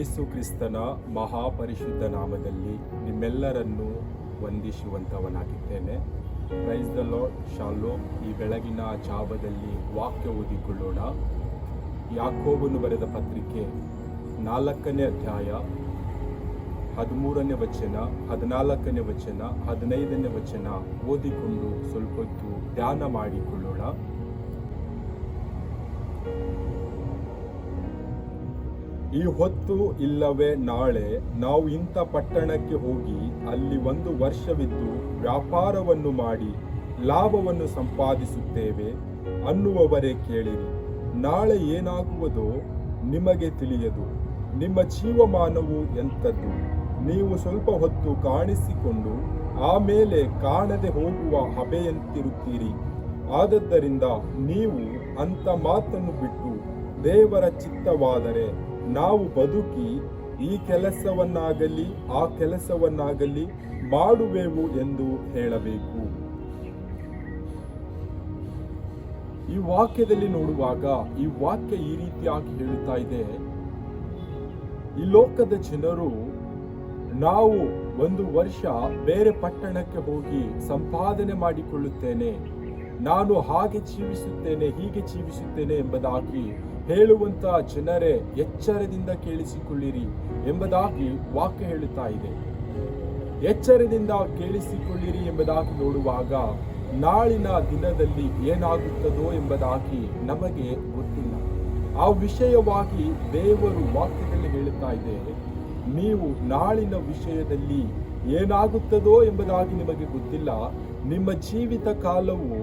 ಯೇಸು ಕ್ರಿಸ್ತನ ಮಹಾಪರಿಶುದ್ಧ ನಾಮದಲ್ಲಿ ನಿಮ್ಮೆಲ್ಲರನ್ನು ವಂದಿಸುವಂಥವನಾಗಿದ್ದೇನೆ. ಪ್ರೈಸ್ ದ ಲಾರ್ಡ್ ಶಾಲೋ, ಈ ಬೆಳಗಿನ ಜಾವದಲ್ಲಿ ವಾಕ್ಯ ಓದಿಕೊಳ್ಳೋಣ. ಯಾಕೋಬನು ಬರೆದ ಪತ್ರಿಕೆ ನಾಲ್ಕನೇ ಅಧ್ಯಾಯ, ಹದಿಮೂರನೇ ವಚನ, ಹದಿನಾಲ್ಕನೇ ವಚನ, ಹದಿನೈದನೇ ವಚನ ಓದಿಕೊಂಡು ಸ್ವಲ್ಪ ಹೊತ್ತು ಧ್ಯಾನ ಮಾಡಿಕೊಳ್ಳೋಣ. ಈ ಹೊತ್ತು ಇಲ್ಲವೇ ನಾಳೆ ನಾವು ಇಂಥ ಪಟ್ಟಣಕ್ಕೆ ಹೋಗಿ ಅಲ್ಲಿ ಒಂದು ವರ್ಷವಿದ್ದು ವ್ಯಾಪಾರವನ್ನು ಮಾಡಿ ಲಾಭವನ್ನು ಸಂಪಾದಿಸುತ್ತೇವೆ ಅನ್ನುವವರೇ ಕೇಳಿರಿ. ನಾಳೆ ಏನಾಗುವುದೋ ನಿಮಗೆ ತಿಳಿಯದು. ನಿಮ್ಮ ಜೀವಮಾನವು ಎಂಥದ್ದು? ನೀವು ಸ್ವಲ್ಪ ಹೊತ್ತು ಕಾಣಿಸಿಕೊಂಡು ಆಮೇಲೆ ಕಾಣದೆ ಹೋಗುವ ಹಬೆಯಂತಿರುತ್ತೀರಿ. ಆದದ್ದರಿಂದ ನೀವು ಅಂಥ ಮಾತನ್ನು ಬಿಟ್ಟು ದೇವರ ಚಿತ್ತವಾದರೆ ನಾವು ಬದುಕಿ ಈ ಕೆಲಸವನ್ನಾಗಲಿ ಆ ಕೆಲಸವನ್ನಾಗಲಿ ಮಾಡುವೆವು ಎಂದು ಹೇಳಬೇಕು. ಈ ವಾಕ್ಯದಲ್ಲಿ ನೋಡುವಾಗ ಈ ವಾಕ್ಯ ಈ ರೀತಿಯಾಗಿ ಹೇಳುತ್ತಾ ಇದೆ. ಈ ಲೋಕದ ಜನರು ನಾವು ಒಂದು ವರ್ಷ ಬೇರೆ ಪಟ್ಟಣಕ್ಕೆ ಹೋಗಿ ಸಂಪಾದನೆ ಮಾಡಿಕೊಳ್ಳುತ್ತೇನೆ. ನಾನು ಹಾಗೆ ಜೀವಿಸುತ್ತೇನೆ, ಹೀಗೆ ಜೀವಿಸುತ್ತೇನೆ ಎಂಬುದಾಗಿ ಹೇಳುವಂತ ಜನರೇ ಎಚ್ಚರದಿಂದ ಕೇಳಿಸಿಕೊಳ್ಳಿರಿ ಎಂಬುದಾಗಿ ವಾಕ್ಯ ಹೇಳುತ್ತಾ ಇದೆ. ಎಚ್ಚರದಿಂದ ಕೇಳಿಸಿಕೊಳ್ಳಿರಿ ಎಂಬುದಾಗಿ ನೋಡುವಾಗ ನಾಳಿನ ದಿನದಲ್ಲಿ ಏನಾಗುತ್ತದೋ ಎಂಬುದಾಗಿ ನಮಗೆ ಗೊತ್ತಿಲ್ಲ. ಆ ವಿಷಯವಾಗಿ ದೇವರು ವಾಕ್ಯದಲ್ಲಿ ಹೇಳುತ್ತಾ ಇದೆ, ನೀವು ನಾಳಿನ ವಿಷಯದಲ್ಲಿ ಏನಾಗುತ್ತದೋ ಎಂಬುದಾಗಿ ನಿಮಗೆ ಗೊತ್ತಿಲ್ಲ. ನಿಮ್ಮ ಜೀವಿತ ಕಾಲವು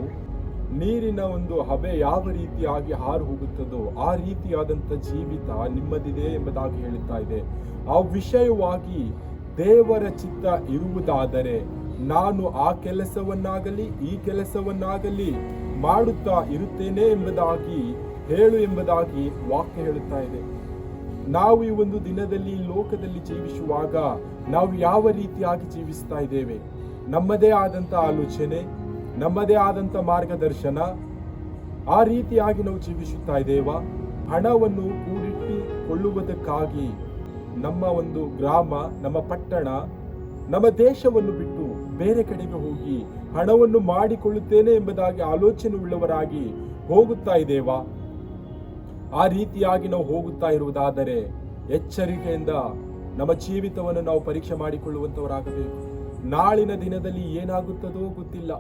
ನೀರಿನ ಒಂದು ಹಬೆ ಯಾವ ರೀತಿಯಾಗಿ ಹಾರು ಹೋಗುತ್ತದೋ ಆ ರೀತಿಯಾದಂಥ ಜೀವಿತ ನಿಮ್ಮದಿದೆ ಎಂಬುದಾಗಿ ಹೇಳುತ್ತಾ ಇದೆ. ಆ ವಿಷಯವಾಗಿ ದೇವರ ಚಿತ್ತ ಇರುವುದಾದರೆ ನಾನು ಆ ಕೆಲಸವನ್ನಾಗಲಿ, ಈ ಕೆಲಸವನ್ನಾಗಲಿ ಮಾಡುತ್ತಾ ಇರುತ್ತೇನೆ ಎಂಬುದಾಗಿ ಹೇಳು ಎಂಬುದಾಗಿ ವಾಕ್ಯ ಹೇಳುತ್ತಾ ಇದೆ. ನಾವು ಈ ಒಂದು ದಿನದಲ್ಲಿ ಲೋಕದಲ್ಲಿ ಜೀವಿಸುವಾಗ ನಾವು ಯಾವ ರೀತಿಯಾಗಿ ಜೀವಿಸ್ತಾ ಇದ್ದೇವೆ? ನಮ್ಮದೇ ಆದಂಥ ಆಲೋಚನೆ ನಮ್ಮದೇ ಆದಂಥ ಮಾರ್ಗದರ್ಶನ. ಆ ರೀತಿಯಾಗಿ ನಾವು ಜೀವಿಸುತ್ತಾ ಇದ್ದೇವ? ಹಣವನ್ನು ಕೂಡಿಟ್ಟುಕೊಳ್ಳುವುದಕ್ಕಾಗಿ ನಮ್ಮ ಒಂದು ಗ್ರಾಮ, ನಮ್ಮ ಪಟ್ಟಣ, ನಮ್ಮ ದೇಶವನ್ನು ಬಿಟ್ಟು ಬೇರೆ ಕಡೆಗೆ ಹೋಗಿ ಹಣವನ್ನು ಮಾಡಿಕೊಳ್ಳುತ್ತೇನೆ ಎಂಬುದಾಗಿ ಆಲೋಚನೆ ಉಳ್ಳವರಾಗಿ ಹೋಗುತ್ತಾ ಇದ್ದೇವಾ? ಆ ರೀತಿಯಾಗಿ ನಾವು ಹೋಗುತ್ತಾ ಇರುವುದಾದರೆ ಎಚ್ಚರಿಕೆಯಿಂದ ನಮ್ಮ ಜೀವಿತವನ್ನು ನಾವು ಪರೀಕ್ಷೆ ಮಾಡಿಕೊಳ್ಳುವಂತವರಾಗಬೇಕು. ನಾಳಿನ ದಿನದಲ್ಲಿ ಏನಾಗುತ್ತದೋ ಗೊತ್ತಿಲ್ಲ.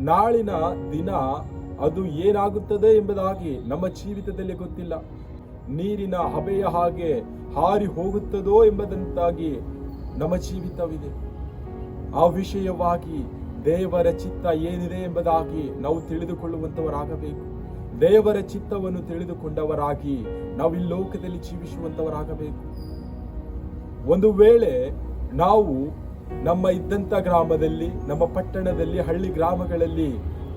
ನಾಳಿನ ದಿನ ಅದು ಏನಾಗುತ್ತದೆ ಎಂಬುದಾಗಿ ನಮ್ಮ ಜೀವಿತದಲ್ಲಿ ಗೊತ್ತಿಲ್ಲ. ನೀರಿನ ಹಬೆಯ ಹಾಗೆ ಹಾರಿ ಹೋಗುತ್ತದೋ ಎಂಬುದಂತಾಗಿ ನಮ್ಮ ಜೀವಿತವಿದೆ. ಆ ವಿಷಯವಾಗಿ ದೇವರ ಚಿತ್ತ ಏನಿದೆ ಎಂಬುದಾಗಿ ನಾವು ತಿಳಿದುಕೊಳ್ಳುವಂತವರಾಗಬೇಕು. ದೇವರ ಚಿತ್ತವನ್ನು ತಿಳಿದುಕೊಂಡವರಾಗಿ ನಾವು ಈ ಲೋಕದಲ್ಲಿ ಜೀವಿಸುವಂತವರಾಗಬೇಕು. ಒಂದು ವೇಳೆ ನಾವು ನಮ್ಮ ಇದ್ದಂಥ ಗ್ರಾಮದಲ್ಲಿ, ನಮ್ಮ ಪಟ್ಟಣದಲ್ಲಿ, ಹಳ್ಳಿ ಗ್ರಾಮಗಳಲ್ಲಿ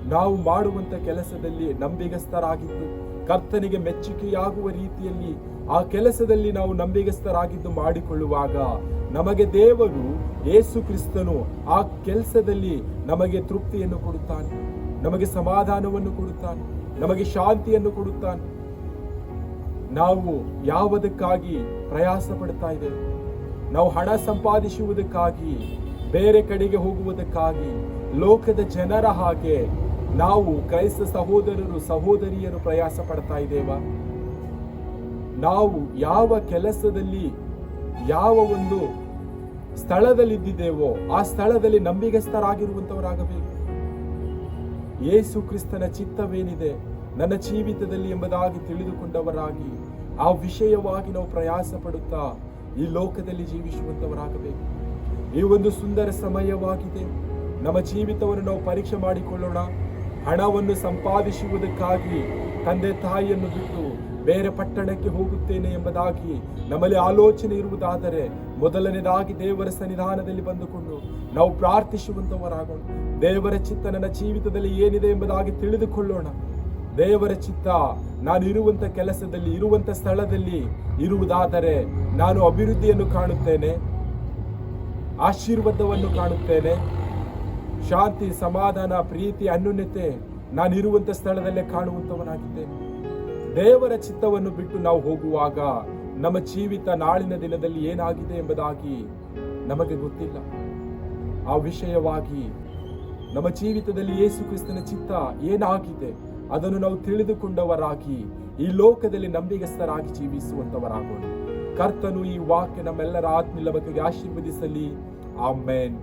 ನಾವು ಮಾಡುವಂತ ಕೆಲಸದಲ್ಲಿ ನಂಬಿಗಸ್ತರಾಗಿದ್ದು ಕರ್ತನಿಗೆ ಮೆಚ್ಚುಗೆಯಾಗುವ ರೀತಿಯಲ್ಲಿ ಆ ಕೆಲಸದಲ್ಲಿ ನಾವು ನಂಬಿಗಸ್ತರಾಗಿದ್ದು ಮಾಡಿಕೊಳ್ಳುವಾಗ ನಮಗೆ ದೇವರು ಏಸು ಕ್ರಿಸ್ತನು ಆ ಕೆಲಸದಲ್ಲಿ ನಮಗೆ ತೃಪ್ತಿಯನ್ನು ಕೊಡುತ್ತಾನೆ, ನಮಗೆ ಸಮಾಧಾನವನ್ನು ಕೊಡುತ್ತಾನೆ, ನಮಗೆ ಶಾಂತಿಯನ್ನು ಕೊಡುತ್ತಾನೆ. ನಾವು ಯಾವುದಕ್ಕಾಗಿ ಪ್ರಯಾಸ ಪಡ್ತಾ ಇದ್ದೇವೆ? ನಾವು ಹಣ ಸಂಪಾದಿಸುವುದಕ್ಕಾಗಿ, ಬೇರೆ ಕಡೆಗೆ ಹೋಗುವುದಕ್ಕಾಗಿ, ಲೋಕದ ಜನರ ಹಾಗೆ ನಾವು ಕ್ರೈಸ್ತ ಸಹೋದರರು, ಸಹೋದರಿಯರು ಪ್ರಯಾಸ ಪಡ್ತಾ ಇದ್ದೇವಾ? ನಾವು ಯಾವ ಕೆಲಸದಲ್ಲಿ, ಯಾವ ಒಂದು ಸ್ಥಳದಲ್ಲಿದ್ದೇವೋ ಆ ಸ್ಥಳದಲ್ಲಿ ನಂಬಿಗಸ್ತರಾಗಿರುವಂತವರಾಗಬೇಕು. ಯೇಸು ಕ್ರಿಸ್ತನ ಚಿತ್ತವೇನಿದೆ? ನನ್ನ ಜೀವಿತದಲ್ಲಿ ಎಂಬುದಾಗಿ ತಿಳಿದುಕೊಂಡವರಾಗಿ, ಆ ವಿಷಯವಾಗಿ ನಾವು ಪ್ರಯಾಸ ಪಡುತ್ತಾ ಈ ಲೋಕದಲ್ಲಿ ಜೀವಿಸುವಂತವರಾಗಬೇಕು. ಈ ಒಂದು ಸುಂದರ ಸಮಯವಾಗಿದೆ. ನಮ್ಮ ಜೀವಿತವನ್ನು ನಾವು ಪರೀಕ್ಷೆ ಮಾಡಿಕೊಳ್ಳೋಣ. ಹಣವನ್ನು ಸಂಪಾದಿಸುವುದಕ್ಕಾಗಿ ತಂದೆ ತಾಯಿಯನ್ನು ಬಿಟ್ಟು ಬೇರೆ ಪಟ್ಟಣಕ್ಕೆ ಹೋಗುತ್ತೇನೆ ಎಂಬುದಾಗಿ ನಮ್ಮಲ್ಲಿ ಆಲೋಚನೆ ಇರುವುದಾದರೆ ಮೊದಲನೇದಾಗಿ ದೇವರ ಸನ್ನಿಧಾನದಲ್ಲಿ ಬಂದುಕೊಂಡು ನಾವು ಪ್ರಾರ್ಥಿಸುವಂತವರಾಗೋಣ. ದೇವರ ಚಿತ್ತ ನನ್ನ ಜೀವಿತದಲ್ಲಿ ಏನಿದೆ ಎಂಬುದಾಗಿ ತಿಳಿದುಕೊಳ್ಳೋಣ. ದೇವರ ಚಿತ್ತ. ನಾನು ಇರುವಂತ ಕೆಲಸದಲ್ಲಿ, ಇರುವಂತ ಸ್ಥಳದಲ್ಲಿ ಇರುವುದಾದರೆ ನಾನು ಅಭಿವೃದ್ಧಿಯನ್ನು ಕಾಣುತ್ತೇನೆ, ಆಶೀರ್ವಾದವನ್ನು ಕಾಣುತ್ತೇನೆ, ಶಾಂತಿ, ಸಮಾಧಾನ, ಪ್ರೀತಿ, ಅನ್ಯೂನ್ಯತೆ ನಾನು ಇರುವಂತ ಸ್ಥಳದಲ್ಲೇ ಕಾಣುವಂತವನಾಗಿದ್ದೇನೆ. ದೇವರ ಚಿತ್ತವನ್ನು ಬಿಟ್ಟು ನಾವು ಹೋಗುವಾಗ ನಮ್ಮ ಜೀವಿತ ನಾಳಿನ ದಿನದಲ್ಲಿ ಏನಾಗಿದೆ ಎಂಬುದಾಗಿ ನಮಗೆ ಗೊತ್ತಿಲ್ಲ. ಆ ವಿಷಯವಾಗಿ ನಮ್ಮ ಜೀವಿತದಲ್ಲಿ ಯೇಸು ಕ್ರಿಸ್ತನ ಚಿತ್ತ ಏನಾಗಿದೆ? ಅದನ್ನು ನಾವು ತಿಳಿದುಕೊಂಡವರಾಗಿ, ಈ ಲೋಕದಲ್ಲಿ ನಂಬಿಗಸ್ತರಾಗಿ ಜೀವಿಸುವಂತವರಾಗೋಣ. ಕರ್ತನು ಈ ವಾಕ್ಯ ನಮ್ಮೆಲ್ಲರ ಆತ್ಮಿಲ್ಲ ಬಗ್ಗೆ ಆಶೀರ್ವದಿಸಲಿ. ಆಮೇನ್.